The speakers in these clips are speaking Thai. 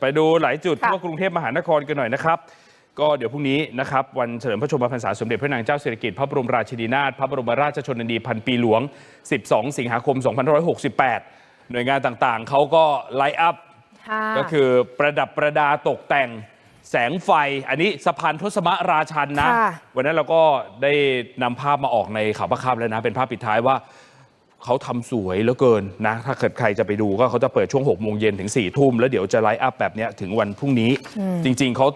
ไปดูหลายจุดค่ะทั่วกรุงเทพมหานครกันหน่อยนะครับ ก็เดี๋ยวพรุ่งนี้นะครับวันเฉลิมพระชนมพรรษาสมเด็จพระนางเจ้าสิริกิติ์พระบรมราชินีนาถพระบรมราชชนนีพันปีหลวง 12 สิงหาคม 2568 หน่วยงานต่างๆ เขาก็ไลฟ์อัพค่ะก็คือประดับประดาตกแต่งแสงไฟ อันนี้สะพานทศมราชันนะค่ะวันนั้นเราก็ได้นำภาพมาออกในข่าวประคับแล้วนะ เป็นภาพปิดท้ายว่า เขาทำสวยเหลือเกินนะ ถ้าเกิดใครจะไปดูก็เขาจะเปิดช่วง6โมงเย็นถึง4ทุ่ม แล้วเดี๋ยวจะไลฟ์อัพแบบเนี้ยถึงวันพรุ่งนี้ จริง ๆ เขา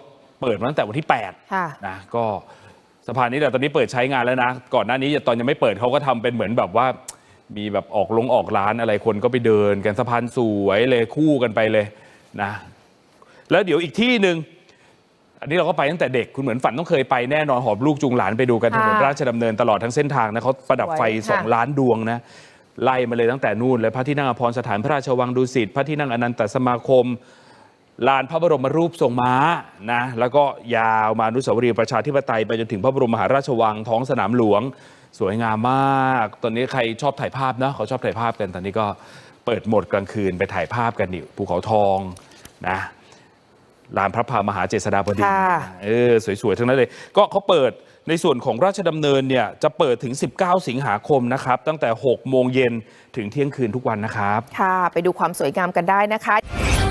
เปิดมาตั้งแต่วันที่8ค่ะนะก็สะพานนี้แต่ตอนนี้เปิดใช้งานแล้วนะ ก่อนหน้านี้ตอนยังไม่เปิดเขาก็ทำเป็นเหมือนแบบว่า มีแบบออกลงออกร้านอะไรคนก็ไปเดินกันสะพานสวยเลยคู่กันไปเลยนะ แล้วเดี๋ยวอีกที่หนึ่งอันนี้เราก็ไปตั้งแต่เด็กคุณเหมือนฝันต้องเคยไปแน่นอนหอบลูกจูงหลานไปดูกันถค่ะนนราชดำเนินตลอดทั้งเส้นทางนะเขาประดับไฟสวยค่ะสองล้านดวงนะ ไล่มาเลยตั้งแต่นู่นเลยพระที่นั่งอภรสถานพระราชวังดุสิตพระที่นั่งอนันตสมาคมลานพระบรมรูปทรงม้านะแล้วก็ยาวมาอนุสาวรีย์ประชาธิปไตยไปจนถึงพระบรมมหาราชวังท้องสนามหลวง สวยงามมาก ตอนนี้ใครชอบถ่ายภาพนะเขาชอบถ่ายภาพกันตอนนี้ก็เปิดโหมดกลางคืนไปถ่ายภาพกันนี่ภูเขาทองนะ ลานพระพามหาเจษฎาบดินทร์ค่ะ เออสวยๆทั้งนั้นเลย ก็เขาเปิดในส่วนของราชดำเนินเนี่ยจะเปิดถึง 19 สิงหาคมนะครับ ตั้งแต่ 6 โมงเย็นถึงเที่ยงคืนทุกวันนะครับ ค่ะ ไปดูความสวยงามกันได้นะคะท